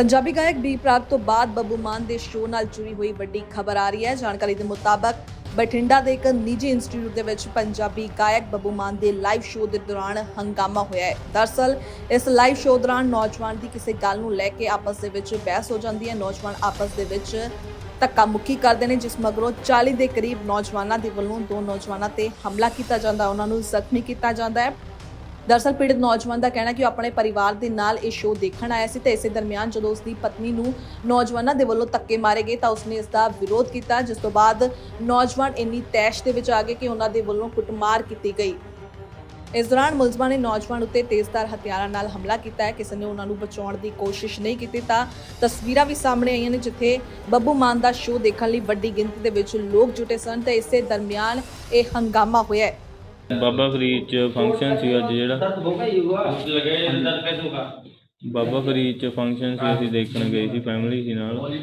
ਪੰਜਾਬੀ ਗਾਇਕ B Prague ਤੋਂ ਬਾਅਦ ਬੱਬੂ ਮਾਨ ਦੇ ਸ਼ੋਅ ਨਾਲ ਜੁੜੀ ਹੋਈ ਵੱਡੀ ਖਬਰ ਆ ਰਹੀ ਹੈ। ਜਾਣਕਾਰੀ ਦੇ ਮੁਤਾਬਕ ਬਠਿੰਡਾ ਦੇ ਇੱਕ ਨਿੱਜੀ ਇੰਸਟੀਚਿਊਟ ਦੇ ਵਿੱਚ ਪੰਜਾਬੀ ਗਾਇਕ ਬੱਬੂ ਮਾਨ ਦੇ ਲਾਈਵ ਸ਼ੋਅ ਦੇ ਦੌਰਾਨ ਹੰਗਾਮਾ ਹੋਇਆ ਹੈ। ਦਰਸਲ, ਇਸ ਲਾਈਵ ਸ਼ੋਅ ਦੌਰਾਨ ਨੌਜਵਾਨ ਦੀ ਕਿਸੇ ਗੱਲ ਨੂੰ ਲੈ ਕੇ ਆਪਸ ਦੇ ਵਿੱਚ ਬਹਿਸ ਹੋ ਜਾਂਦੀ ਹੈ। ਨੌਜਵਾਨ ਆਪਸ ਦੇ ਵਿੱਚ ਧੱਕਾ ਮੁੱਕੀ ਕਰਦੇ ਨੇ, ਜਿਸ ਮਗਰੋਂ 40 ਦੇ ਕਰੀਬ ਨੌਜਵਾਨਾਂ ਦੇ ਵੱਲੋਂ ਦੋ ਨੌਜਵਾਨਾਂ ਤੇ ਹਮਲਾ ਕੀਤਾ ਜਾਂਦਾ ਉਹਨਾਂ ਨੂੰ ਜ਼ਖਮੀ ਕੀਤਾ ਜਾਂਦਾ ਹੈ। ਦਰਅਸਲ ਪੀੜਤ ਨੌਜਵਾਨ ਦਾ ਕਹਿਣਾ ਕਿ ਉਹ ਆਪਣੇ ਪਰਿਵਾਰ ਦੇ ਨਾਲ ਇਹ ਸ਼ੋਅ ਦੇਖਣ ਆਇਆ ਸੀ ਤੇ ਇਸੇ ਦਰਮਿਆਨ ਜਦੋਂ ਉਸ ਦੀ ਪਤਨੀ ਨੂੰ ਨੌਜਵਾਨਾਂ ਦੇ ਵੱਲੋਂ ਧੱਕੇ ਮਾਰੇ ਗਏ ਤਾਂ ਉਸਨੇ ਇਸ ਦਾ ਵਿਰੋਧ ਕੀਤਾ, ਜਿਸ ਤੋਂ ਬਾਅਦ ਨੌਜਵਾਨ ਇੰਨੀ ਤੈਸ਼ ਦੇ ਵਿੱਚ ਆ ਗਏ ਕਿ ਉਹਨਾਂ ਦੇ ਵੱਲੋਂ ਕੁੱਟਮਾਰ ਕੀਤੀ ਗਈ। ਇਸ ਦੌਰਾਨ ਮੁਲਜ਼ਮਾਂ ਨੇ ਨੌਜਵਾਨ ਉੱਤੇ ਤੇਜ਼ਧਾਰ ਹਥਿਆਰਾਂ ਨਾਲ ਹਮਲਾ ਕੀਤਾ ਹੈ। ਕਿਸੇ ਨੇ ਉਹਨਾਂ ਨੂੰ ਬਚਾਉਣ ਦੀ ਕੋਸ਼ਿਸ਼ ਨਹੀਂ ਕੀਤੀ ਤਾਂ ਤਸਵੀਰਾਂ ਵੀ ਸਾਹਮਣੇ ਆਈਆਂ ਨੇ, ਜਿੱਥੇ ਬੱਬੂ ਮਾਨ ਦਾ ਸ਼ੋਅ ਦੇਖਣ ਲਈ ਵੱਡੀ ਗਿਣਤੀ ਦੇ ਵਿੱਚ ਲੋਕ ਜੁਟੇ ਸਨ ਤੇ ਇਸੇ ਦਰਮਿਆਨ ਇਹ ਹੰਗਾਮਾ ਹੋਇਆ ਹੈ। ਬਾਬਾ ਫਰੀਦ ਚ ਫੰਕਸ਼ਨ ਸੀ ਅੱਜ ਜਿਹੜਾ। ਬਾਬਾ ਫਰੀਦ ਚ ਫੰਕਸ਼ਨ ਸੀ ਅਸੀਂ ਦੇਖਣ ਗਏ ਸੀ ਫੈਮਿਲੀ ਸੀ ਨਾਲ।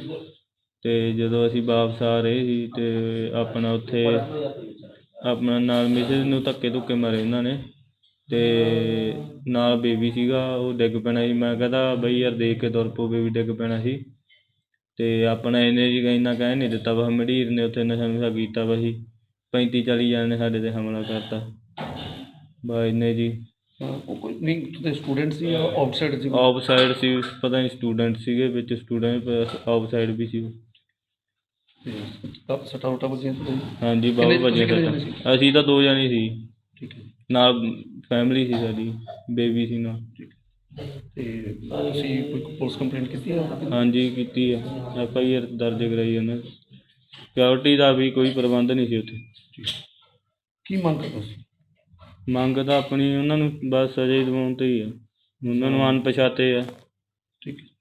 ਤੇ ਜਦੋਂ ਅਸੀਂ ਵਾਪਸ ਆ ਰਹੇ ਸੀ ਤੇ ਆਪਣਾ ਉੱਥੇ ਆਪਣਾ ਨਾਲ ਮਿਸਿਸ ਨੂੰ ਧੱਕੇ ਧੁੱਕੇ ਮਾਰੇ ਉਹਨਾਂ ਨੇ। ਤੇ ਨਾਲ ਬੇਬੀ ਸੀਗਾ ਉਹ ਡਿੱਗ ਪੈਣਾ ਸੀ। ਮੈਂ ਕਹਦਾ ਬਈ ਯਾਰ ਦੇਖ ਕੇ ਤੁਰ ਪੋ ਬੇਬੀ ਡਿੱਗ ਪੈਣਾ ਸੀ। ਤੇ ਆਪਣਾ ਇਹਨੇ ਜੀ ਇੰਨਾ ਕਹਿ ਨਹੀਂ ਦਿੱਤਾ ਬਸ ਮੜੀਰ ਨੇ ਉੱਥੇ ਨਸ਼ਾ ਨੁਸ਼ਾ ਕੀਤਾ ਬਸ 35 40 ਜਣੇ ਨੇ ਸਾਡੇ ਤੇ ਹਮਲਾ ਕਰਤਾ। ਬਾ ਇਹਨੇ ਜੀ। ਉਹ ਕੋਈ ਨਹੀਂ ਤੇ ਸਟੂਡੈਂਟ ਸੀ ਜਾਂ ਆਊਟਸਾਈਡ ਸੀ? ਆਫ ਸਾਈਡ ਸੀ ਪਤਾ ਨਹੀਂ ਸਟੂਡੈਂਟ ਸੀਗੇ ਵਿੱਚ ਸਟੂਡੈਂਟ ਆਫ ਸਾਈਡ ਵੀ ਸੀ। ਤਾਂ ਸਟਾ ਉਟਾ ਵਜੇ ਹਾਂਜੀ ਬਹੁਤ ਕਿੰਨੇ- ਤੁਸੀਂ। ਅਸੀਂ ਤਾਂ ਦੋ ਜਣੇ ਸੀ। ਠੀਕ ਹੈ। ਨਾਲ ਫੈਮਿਲੀ ਸੀ ਸਾਡੀ ਬੇਬੀ ਸੀ ਨਾਲ। ਤੇ ਤੁਸੀਂ ਕੋਈ ਪੁਲਿਸ ਕੰਪਲੇਂਟ ਕੀਤੀ ਹੈ? ਹਾਂਜੀ ਕੀਤੀ ਹੈ। ਐਫ ਆਈ ਆਰ ਦਰਜ ਕਰਾਈ ਉਹਨਾਂ ਸਿਕਿਉਰਿਟੀ ਦਾ ਵੀ ਕੋਈ ਪ੍ਰਬੰਧ ਨਹੀਂ ਸੀ ਉੱਥੇ। ਕੀ ਮੰਗ ਕਰਦੇ ਤੁਸੀਂ ਮੰਗ ਤਾਂ ਆਪਣੀ ਉਹਨਾਂ ਨੂੰ ਬਸ ਸਜ਼ਾ ਹੀ ਦਿਵਾਉਣ ਤੇ ਹੀ ਆ। ਉਹਨਾਂ ਨੂੰ ਅਣਪਛਾਤੇ ਆ। ਠੀਕ ਹੈ।